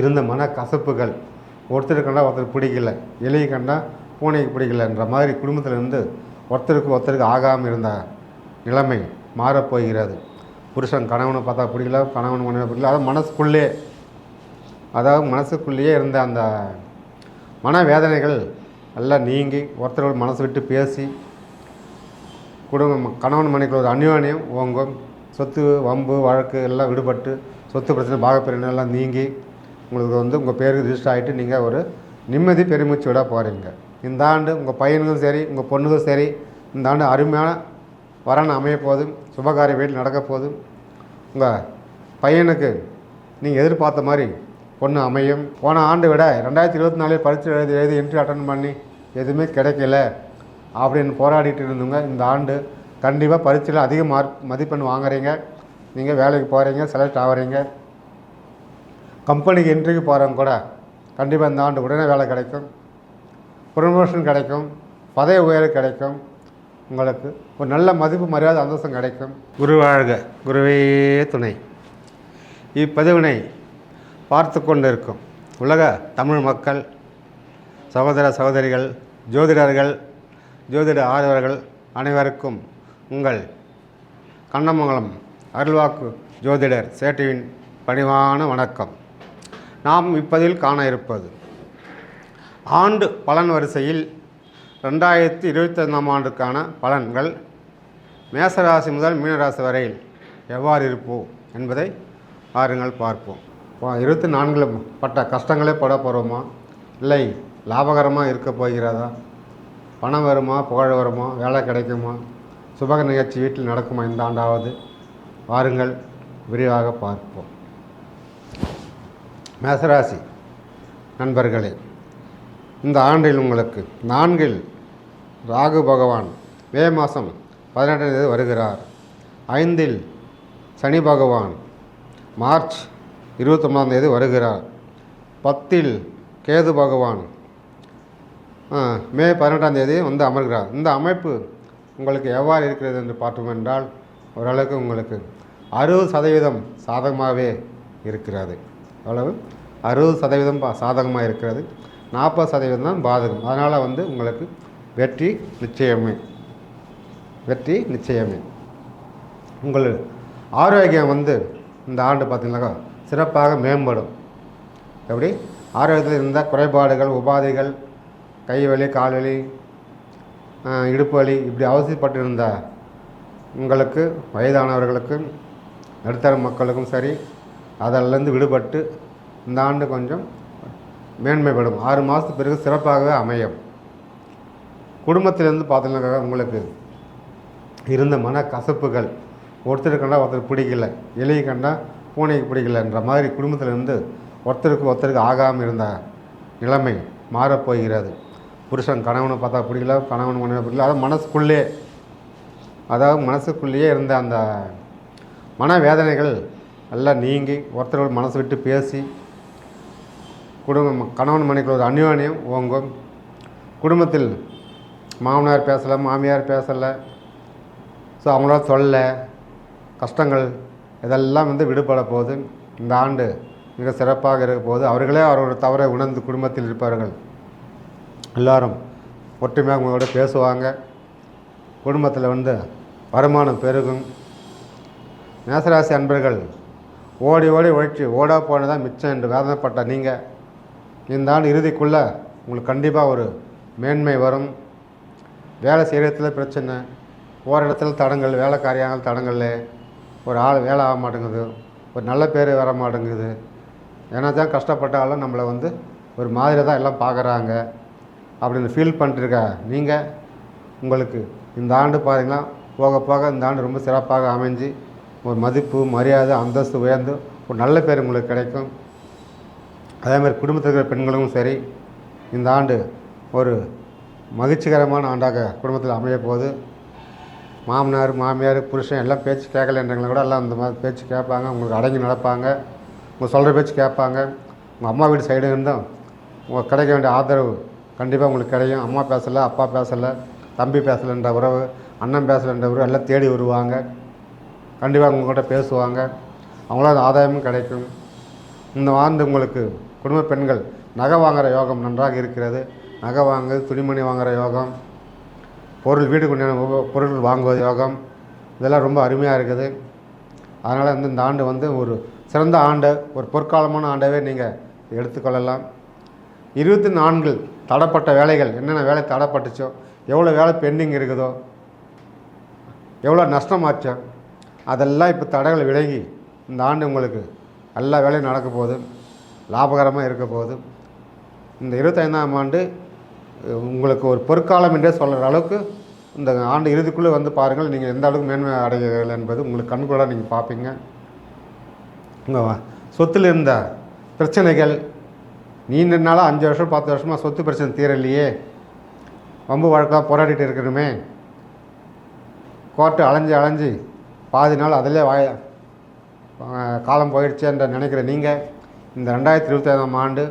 இருந்த மன கசப்புகள் ஒருத்தர் கண்டா ஒருத்தர் பிடிக்கல. எலியை கண்டா பூனைக்கு பிடிக்கலன்ற மாதிரி குடும்பத்தில் இருந்து ஒருத்தருக்கு ஒருத்தருக்கு ஆகாமல் இருந்த நிலைமை மாறப்போகிறது புருஷன் கணவனை பார்த்தா பிடிக்கல கணவன் மனைவி பிடிக்கல. அதாவது மனசுக்குள்ளே அதாவது மனசுக்குள்ளேயே இருந்த அந்த மனவேதனைகள் எல்லாம் நீங்கி ஒருத்தரோட மனசு விட்டு பேசி குடும்பம் கணவன் மனைவிக்குள்ள ஒரு அந்யோன்யம் ஓங்கும். சொத்து வம்பு வழக்கு எல்லாம் விடுபட்டு சொத்து பிரச்சனை பாகப்பிரிவினை எல்லாம் நீங்கி உங்களுக்கு வந்து உங்கள் பேருக்கு ரிஜிஸ்டர் ஆகிட்டு நீங்கள் ஒரு நிம்மதி பெருமிச்சு விட போகிறீங்க இந்த ஆண்டு உங்கள் பையனுக்கும் சரி உங்கள் பொண்ணுக்கும் சரி இந்த ஆண்டு அருமையான வரன் அமைய போதும் சுபகாரிய வீட்டில் நடக்க போதும். உங்கள் பையனுக்கு நீங்கள் எதிர்பார்த்த மாதிரி பொண்ணு அமையும். போன ஆண்டு விட ரெண்டாயிரத்தி இருபத்தி நாலில் பரீட்சை எழுதி எழுதி என்ட்ரி அட்டன் பண்ணி எதுவுமே கிடைக்கல அப்படின்னு போராடிட்டு இருந்தவங்க இந்த ஆண்டு கண்டிப்பாக பரீட்சையில் அதிக மார்க் மதிப்பெண் வாங்குறீங்க. நீங்கள் வேலைக்கு போகிறீங்க செலக்ட் ஆகிறீங்க கம்பெனிக்கு என்ட்ரிக்கு போகிறவங்க கூட கண்டிப்பாக இந்த ஆண்டு உடனே வேலை கிடைக்கும். ப்ரமோஷன் கிடைக்கும். பதவி உயர்வு கிடைக்கும். உங்களுக்கு ஒரு நல்ல மதிப்பு மரியாதை அந்தஸ்தம் கிடைக்கும். குரு வாழ்க குருவே துணை. இப்பதிவினை பார்த்து கொண்டு இருக்கும் உலக தமிழ் மக்கள் சகோதர சகோதரிகள் ஜோதிடர்கள் ஜோதிட ஆர்வர்கள் அனைவருக்கும் உங்கள் கண்ணமங்கலம் அருள்வாக்கு ஜோதிடர் சேட்டுவின் பணிவான வணக்கம். நாம் இப்பதில் காண இருப்பது. ஆண்டு பலன் வரிசையில் ரெண்டாயிரத்தி இருபத்தைந்தாம் ஆண்டுக்கான பலன்கள் மேசராசி முதல் மீனராசி வரையில் எவ்வாறு இருப்போம் என்பதை பாருங்கள் பார்ப்போம். இருபத்தி நான்கில் பட்ட கஷ்டங்களே பட போகிறோமா இல்லை லாபகரமாக இருக்க போகிறதா? பணம் வருமா? புகழ் வருமா? வேலை கிடைக்குமா? சுபக நிகழ்ச்சி வீட்டில் நடக்குமா? இந்த ஆண்டாவது? வாருங்கள் விரிவாக பார்ப்போம். மேசராசி நண்பர்களே இந்த ஆண்டில் உங்களுக்கு நான்கில் ராகு பகவான் மே மாதம் பதினெட்டாம் தேதி வருகிறார். ஐந்தில் சனி பகவான் மார்ச் இருபத்தொம்பதாம் தேதி வருகிறார். பத்தில் கேது பகவான் மே பதினெட்டாம் தேதி வந்து அமர்கிறார். இந்த அமைப்பு உங்களுக்கு எவ்வாறு இருக்கிறது என்று பார்த்தோம் என்றால் ஓரளவுக்கு உங்களுக்கு அறுபது சதவீதம் சாதகமாகவே இருக்கிறது. அவ்வளவு அறுபது சதவீதம் பா- சாதகமாக இருக்கிறது. நாற்பது சதவீதம் தான் பாதகம். அதனால் வந்து உங்களுக்கு வெற்றி நிச்சயமே. வெற்றி நிச்சயமே. உங்கள் ஆரோக்கியம் வந்து இந்த ஆண்டு பார்த்தீங்கன்னாக்கா சிறப்பாக மேம்படும். எப்படி? ஆரோக்கியத்தில் இருந்த குறைபாடுகள் உபாதைகள் கை வலி கால் வலி இடுப்பு வலி இப்படி அவசியப்பட்டு உங்களுக்கு வயதானவர்களுக்கும் நடுத்தர மக்களுக்கும் சரி அதிலேருந்து விடுபட்டு இந்த ஆண்டு கொஞ்சம் மேன்மைப்படும். ஆறு மாதத்துக்கு பிறகு சிறப்பாகவே அமையும். குடும்பத்திலேருந்து பார்த்தீங்கன்னாக்கா உங்களுக்கு இருந்த மன கசப்புகள் ஒருத்தர் கண்டா ஒருத்தர் பிடிக்கல. இலையை கண்டா பூனைக்கு பிடிக்கலன்ற மாதிரி குடும்பத்திலேருந்து ஒருத்தருக்கு ஒருத்தருக்கு ஆகாமல் இருந்த நிலைமை மாறப்போகிறது. புருஷன் கணவனை பார்த்தா பிடிக்கல கணவன் மனைவி பிடிக்கல. அதாவது மனசுக்குள்ளே அதாவது மனசுக்குள்ளேயே இருந்த அந்த மனவேதனைகள் எல்லாம் நீங்கி ஒருத்தரோட மனசு விட்டு பேசி குடும்பம் கணவன் மனைக்குள்ள ஒரு அந்யோன்யம் ஓங்கும். குடும்பத்தில் மாமனார் பேசலை மாமியார் பேசலை. ஸோ அவங்களால சொல்ல கஷ்டங்கள் இதெல்லாம் வந்து விடுபட போகுது இந்த ஆண்டு மிக சிறப்பாக இருக்க போது அவர்களே அவரோட தவறை உணர்ந்து குடும்பத்தில் இருப்பார்கள். எல்லாரும் ஒற்றுமையாக உங்களோட பேசுவாங்க. குடும்பத்தில் வந்து வருமானம் பெருகும். மேசராசி அன்பர்கள் ஓடி ஓடி உழைச்சி ஓடா போனதான் மிச்சம் என்று வேதனைப்பட்ட நீங்கள் இந்த ஆண்டு இறுதிக்குள்ளே உங்களுக்கு கண்டிப்பாக ஒரு மேன்மை வரும். வேலை செய்கிறதுல பிரச்சனை ஓர இடத்துல தடங்கள் வேலை காரியங்கள் தடங்கள் ஒரு ஆள் வேலை ஆக மாட்டேங்குது ஒரு நல்ல பேர் வர மாட்டேங்குது. ஏன்னா தான் கஷ்டப்பட்டாலும் நம்மளை வந்து ஒரு மாதிரி தான் எல்லாம் பார்க்குறாங்க. அப்படின்னு ஃபீல் பண்ணிட்டுருக்க நீங்கள் உங்களுக்கு இந்த ஆண்டு பாருங்களா போக போக இந்த ஆண்டு ரொம்ப சிறப்பாக அமைஞ்சு ஒரு மதிப்பு மரியாதை அந்தஸ்து உயர்ந்து ஒரு நல்ல பேர் உங்களுக்கு கிடைக்கும். அதே மாதிரி குடும்பத்தில் இருக்கிற பெண்களும் சரி இந்த ஆண்டு ஒரு மகிழ்ச்சிகரமான ஆண்டாக குடும்பத்தில் அமைய போகுது. மாமனார் மாமியார் புருஷன் எல்லாம் பேச்சு கேட்கலன்றவங்களை கூட எல்லாம் அந்த மாதிரி பேச்சு கேட்பாங்க உங்களுக்கு அடங்கி நடப்பாங்க. உங்கள் சொல்கிற பேச்சு கேட்பாங்க. உங்கள் அம்மா வீடு சைடு இருந்தும் உங்களுக்கு கிடைக்க வேண்டிய ஆதரவு கண்டிப்பாக உங்களுக்கு கிடைக்கும் அம்மா பேசலை அப்பா பேசலை தம்பி பேசலைன்ற உறவு அண்ணன் பேசலைன்ற உறவு எல்லாம் தேடி வருவாங்க. கண்டிப்பாக உங்கள்கிட்ட பேசுவாங்க. அவங்களால ஆதாயமும் கிடைக்கும். இந்த ஆண்டு உங்களுக்கு குடும்ப பெண்கள் நகை வாங்குகிற யோகம் நன்றாக இருக்கிறது. நகை வாங்குவது துணிமணி வாங்குகிற யோகம். பொருள் வீடு உண்டான பொருள் வாங்குவது யோகம். இதெல்லாம் ரொம்ப அருமையாக இருக்குது. அதனால் வந்து இந்த ஆண்டு வந்து ஒரு சிறந்த ஆண்டு ஒரு பொற்காலமான ஆண்டாகவே நீங்கள் எடுத்துக்கொள்ளலாம் இருபத்தி நான்கு தடப்பட்ட வேலைகள் என்னென்ன வேலை தடப்பட்டுச்சோ எவ்வளோ வேலை பெண்டிங் இருக்குதோ எவ்வளோ நஷ்டமாச்சோ அதெல்லாம் இப்போ தடைகள் விலகி இந்த ஆண்டு உங்களுக்கு எல்லா வேலையும் நடக்க போகுது. லாபகரமாக இருக்க போகுது. இந்த இருபத்தைந்தாம் ஆண்டு உங்களுக்கு ஒரு பொற்காலம் என்றே சொல்கிற அளவுக்கு இந்த ஆண்டு இறுதிக்குள்ளே வந்து பாருங்கள் நீங்கள் எந்த அளவுக்கு மேன்மை அடைகிறீர்கள் என்பது உங்களுக்கு கண்கூடாக நீங்கள் பார்ப்பீங்க உங்கள் சொத்தில் இருந்த பிரச்சனைகள் நீண்ட நாளாக அஞ்சு வருஷம் பத்து வருஷமாக சொத்து பிரச்சனை தீரலையே. வம்பு வழக்காக போராடிட்டு இருக்கணுமே. கோர்ட்டு அலைஞ்சு அலைஞ்சு பாதி நாள் அதிலே வாய காலம் போயிடுச்சு என்று நினைக்கிற நீங்கள் இந்த ரெண்டாயிரத்தி இருபத்தி ஐந்தாம் ஆண்டு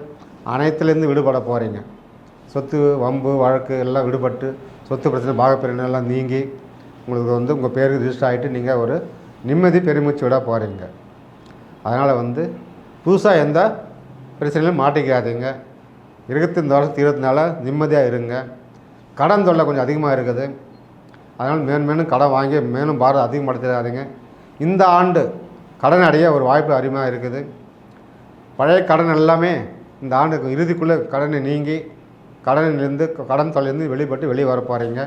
அனைத்துலேருந்து விடுபட போகிறீங்க சொத்து வம்பு வழக்கு எல்லாம் விடுபட்டு சொத்து பிரச்சனை பாகப்பிரிவினை எல்லாம் நீங்கி உங்களுக்கு வந்து உங்கள் பேருக்கு ரிஜிஸ்டர் ஆகிட்டு நீங்கள் ஒரு நிம்மதி பெருமிச்சு விட போகிறீங்க அதனால் வந்து புதுசாக எந்த பிரச்சனையிலும் மாட்டிக்காதீங்க. இருபத்தி இந்த வருஷத்து இருபத்தி நாளாக நிம்மதியாக இருங்க. கடன் தொல்லை கொஞ்சம் அதிகமாக இருக்குது. அதனால் மேலும் மேலும் கடன் வாங்கி மேலும் பாரம் அதிகப்படுத்திடாதீங்க. இந்த ஆண்டு கடன் அடைய ஒரு வாய்ப்பு அருமையாக இருக்குது. பழைய கடன் எல்லாமே இந்த ஆண்டுக்கு இறுதிக்குள்ளே கடனை நீங்கி கடனிலிருந்து கடன் தொலைந்து வெளிப்பட்டு வெளியே வர போகிறீங்க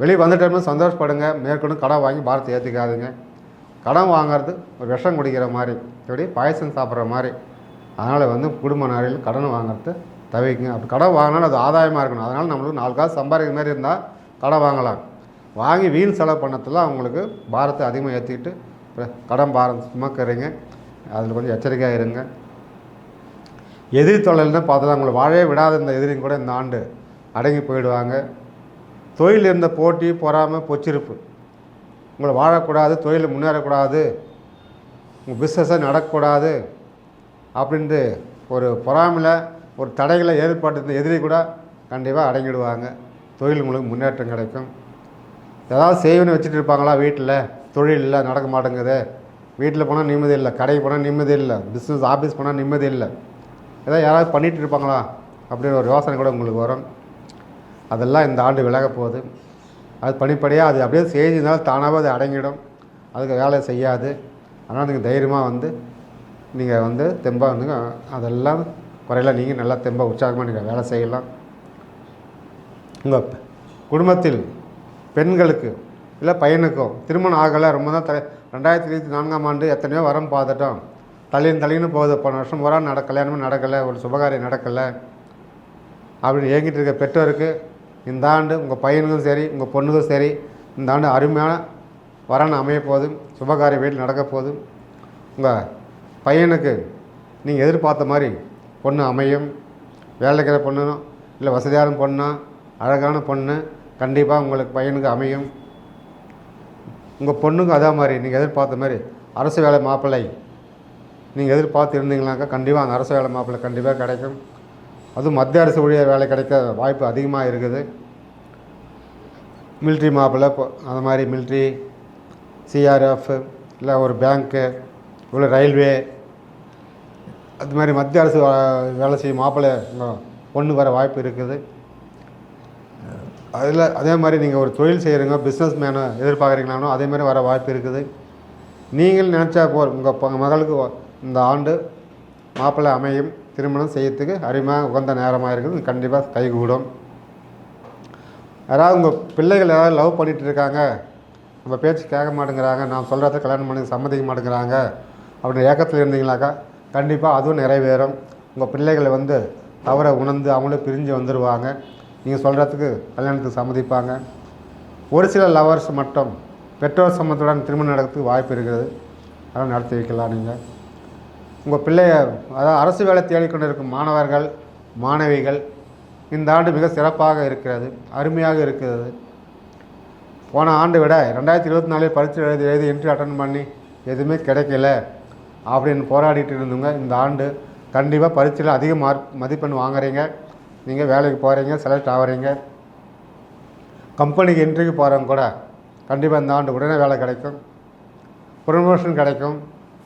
வெளியே வந்துட்டோம்னா சந்தோஷப்படுங்க. மேற்கொண்டு கடன் வாங்கி பாரத்தை ஏற்றுக்காதுங்க கடன் வாங்குறது ஒரு விஷம் குடிக்கிற மாதிரி இப்படி பாயசம் சாப்பிட்ற மாதிரி. அதனால் வந்து குடும்ப நாளில் கடன் வாங்குறது தவிர்க்குங்க. அப்படி கடன் வாங்கினாலும் அது ஆதாயமாக இருக்கணும். அதனால் நம்மளுக்கு நாலு காசு சம்பாதிக்கிற மாதிரி இருந்தால் கடன் வாங்கலாம். வாங்கி வீண் செலவு பண்ணத்தில் அவங்களுக்கு பாரத்தை அதிகமாக ஏற்றிக்கிட்டு கடன் பாரம் சுமக்கிறீங்க. அதில் கொஞ்சம் எச்சரிக்கையாக இருங்க. எதிரி தொழில்னு பார்த்தா உங்களை வாழவே விடாத இந்த எதிரியும் கூட இந்த ஆண்டு அடங்கி போயிடுவாங்க. தொழில் இருந்த போட்டி பொறாமை பொச்சிருப்பு. உங்களை வாழக்கூடாது தொழிலில் முன்னேறக்கூடாது. உங்கள் பிஸ்னஸை நடக்கக்கூடாது. அப்படின்ட்டு ஒரு பொறாமையில் ஒரு தடைகளை ஏற்படுத்த எதிரி கூட கண்டிப்பாக அடங்கிடுவாங்க. தொழில் உங்களுக்கு முன்னேற்றம் கிடைக்கும். ஏதாவது செய்வனு வச்சுட்டு இருப்பாங்களா வீட்டில்? தொழில் இல்லை நடக்க மாட்டேங்குது. வீட்டில் போனால் நிம்மதி இல்லை கடைக்கு போனால் நிம்மதி இல்லை பிஸ்னஸ் ஆஃபீஸ் போனால் நிம்மதி இல்லை. ஏதாவது யாராவது பண்ணிகிட்டு இருப்பாங்களா? அப்படின்னு ஒரு யோசனை கூட உங்களுக்கு வரும். அதெல்லாம் இந்த ஆண்டு விலக போகுது. அது படிப்படியாக அது அப்படியே செய்திருந்தாலும் தானாகவே அது அடங்கிடும். அதுக்கு வேலை செய்யாது. அதனால் நீங்கள் தைரியமாக வந்து நீங்கள் வந்து தெம்பாக வந்து அதெல்லாம் குறையில் நீங்கள் நல்லா தெம்பாக உற்சாகமாக நீங்கள் வேலை செய்யலாம். உங்கள் குடும்பத்தில் பெண்களுக்கு இல்லை பையனுக்கும் திருமணம் ஆகலை ரொம்ப தான் தலை ரெண்டாயிரத்தி இருபத்தி நான்காம் ஆண்டு எத்தனையோ வரம் பார்த்துட்டோம். தலையின் தலைன்னு போகுது போன வருஷம் வர நடக்கலை கல்யாணமும் நடக்கலை ஒரு சுபகாரியம் நடக்கலை. அப்படின்னு ஏங்கிட்டு இருக்க பெற்றோருக்கு இந்த ஆண்டு உங்கள் பையனுக்கும் சரி உங்கள் பொண்ணுக்கும் சரி இந்த ஆண்டு அருமையான வரன் அமைய போதும் சுபகாரிய வீட்டில் நடக்க போதும் உங்கள் பையனுக்கு நீங்கள் எதிர்பார்த்த மாதிரி பொண்ணு அமையும். வேலைக்கிற பொண்ணும் இல்லை வசதியான பொண்ணா அழகான பொண்ணு கண்டிப்பாக உங்களுக்கு பையனுக்கு அமையும். உங்கள் பொண்ணுக்கும் அதே மாதிரி நீங்கள் எதிர்பார்த்த மாதிரி அரசு வேலை மாப்பிள்ளை நீங்கள் எதிர்பார்த்து இருந்தீங்கனாக்கா கண்டிப்பாக அந்த அரசு வேலை மாப்பிள்ளை கண்டிப்பாக கிடைக்கும். அதுவும் மத்திய அரசு ஊழியர் வேலை கிடைக்க வாய்ப்பு அதிகமாக இருக்குது. மில்ட்ரி மாப்பிள்ளை இப்போ அந்த மாதிரி மில்ட்ரி சிஆர்எஃப் இல்லை ஒரு பேங்க்கு இல்லை ரயில்வே அது மாதிரி மத்திய அரசு வேலை செய்யும் மாப்பிள்ளை பொண்ணு வர வாய்ப்பு இருக்குது. அதில் அதே மாதிரி நீங்கள் ஒரு தொழில் செய்கிறீங்க பிஸ்னஸ் மேனை எதிர்பார்க்குறீங்களானோ அதே மாதிரி வர வாய்ப்பு இருக்குது. நீங்கள் நினச்சா போ உங்கள் மகளுக்கு இந்த ஆண்டு மாப்பிள்ளை அமையும் திருமணம் செய்யறதுக்கு அருமையாக உகந்த நேரமாக இருக்குது. கண்டிப்பாக கைகூடும். யாராவது உங்கள் பிள்ளைகள் யாராவது லவ் பண்ணிகிட்டு இருக்காங்க நம்ம பேச்சு கேட்க மாட்டேங்கிறாங்க நான் சொல்கிறத கல்யாணம் பண்ணி சம்மதிக்க மாட்டேங்கிறாங்க அப்படின்னு ஏக்கத்தில் இருந்தீங்களாக்கா கண்டிப்பாக அதுவும் நிறைவேறும். உங்கள் பிள்ளைகளை வந்து தவறை உணர்ந்து அவங்களும் பிரிஞ்சு வந்துடுவாங்க நீங்கள் சொல்கிறதுக்கு கல்யாணத்துக்கு சம்மதிப்பாங்க. ஒரு சில லவர்ஸ் மட்டும் பெற்றோர் சம்மத்துடன் திருமணம் நடக்கிறதுக்கு வாய்ப்பு இருக்கிறது. அதெல்லாம் நடத்தி வைக்கலாம் நீங்கள் உங்கள் பிள்ளைய அதாவது அரசு வேலை தேடிக்கொண்டு இருக்கும் மாணவர்கள் மாணவிகள் இந்த ஆண்டு மிக சிறப்பாக இருக்கிறது அருமையாக இருக்கிறது. போன ஆண்டு விட ரெண்டாயிரத்தி இருபத்தி நாலில் பரீட்சை எழுதி எழுதி என்ட்ரி அட்டன் பண்ணி எதுவுமே கிடைக்கல அப்படின்னு போராடிட்டு இருந்தவங்க இந்த ஆண்டு கண்டிப்பாக பரீட்சையில் அதிக மார்க் மதிப்பெண் வாங்குறீங்க. நீங்கள் வேலைக்கு போகிறீங்க செலக்ட் ஆகுறீங்க கம்பெனிக்கு என்ட்ரிக்கு போகிறவங்க கூட கண்டிப்பாக இந்த ஆண்டு உடனே வேலை கிடைக்கும். ப்ரொமோஷன் கிடைக்கும்.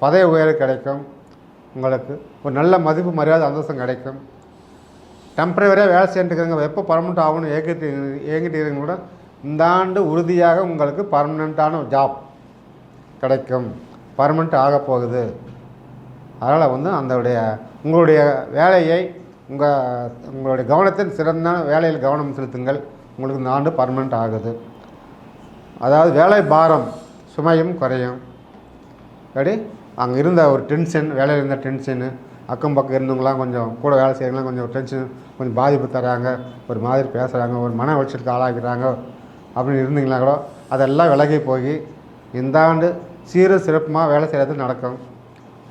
பதவி உயர்வு கிடைக்கும். உங்களுக்கு ஒரு நல்ல மதிப்பு மரியாதை அந்தஸ்தம் கிடைக்கும். டெம்பரவரியாக வேலை செஞ்சுருக்கிறவங்க எப்போ பர்மனெண்ட் ஆகணும் ஏங்கிட்டு ஏங்கிட்டு இருக்கிறவங்க கூட இந்த ஆண்டு உறுதியாக உங்களுக்கு பர்மனெண்ட்டான ஜாப் கிடைக்கும். பர்மனெண்ட் ஆக போகுது. அதனால் வந்து அந்தவுடைய உங்களுடைய வேலையை உங்கள் உங்களுடைய கவனத்தின் சிறந்த வேலையில் கவனம் செலுத்துங்கள். உங்களுக்கு இந்த ஆண்டு பர்மனெண்ட் ஆகுது. அதாவது வேலை பாரம் சுமையும் குறையும். அப்படி அங்கே இருந்த ஒரு டென்ஷன் வேலையில் இருந்த டென்ஷனு அக்கம் பக்கம் இருந்தவங்களாம் கொஞ்சம் கூட வேலை செய்கிறவங்களாம் கொஞ்சம் டென்ஷன் கொஞ்சம் பாதிப்பு தராங்க ஒரு மாதிரி பேசுகிறாங்க ஒரு மன உளைச்சலுக்கு ஆளாகிறாங்க. அப்படின்னு இருந்தீங்களா கூட அதெல்லாம் விலகி போய் இந்த ஆண்டு சீர சிறப்புமாக வேலை செய்கிறது நடக்கும்.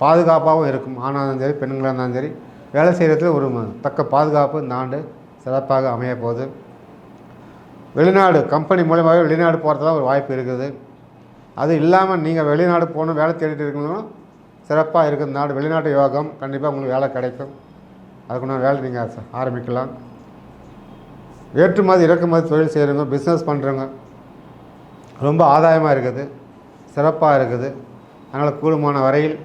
பாதுகாப்பாகவும் இருக்கும். ஆணாக இருந்தாலும் சரி பெண்களாக இருந்தாலும் சரி வேலை செய்கிறதுல ஒரு தக்க பாதுகாப்பு இந்த ஆண்டு சிறப்பாக அமைய போகுது. வெளிநாடு கம்பெனி மூலயமாவே வெளிநாடு போகிறதுலாம் ஒரு வாய்ப்பு இருக்குது. அது இல்லாமல் நீங்கள் வெளிநாடு போகணும் வேலை தேடிட்டு இருக்கணும் சிறப்பாக இருக்குது நாடு. வெளிநாட்டு யோகம் கண்டிப்பாக உங்களுக்கு வேலை கிடைக்கும். அதுக்குண்டான வேலை நீங்கள் ஆரம்பிக்கலாம். ஏற்றுமதி இறக்குமதி தொழில் செய்கிறவங்க பிஸ்னஸ் பண்ணுறவங்க ரொம்ப ஆதாயமாக இருக்குது. சிறப்பாக இருக்குது. அதனால் கூடுமான வரையில்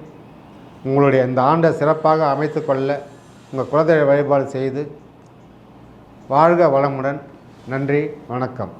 உங்களுடைய இந்த ஆண்டை சிறப்பாக அமைத்து கொள்ள உங்கள் குலதெய்வ வழிபாடு செய்து வாழ்க வளமுடன். நன்றி வணக்கம்.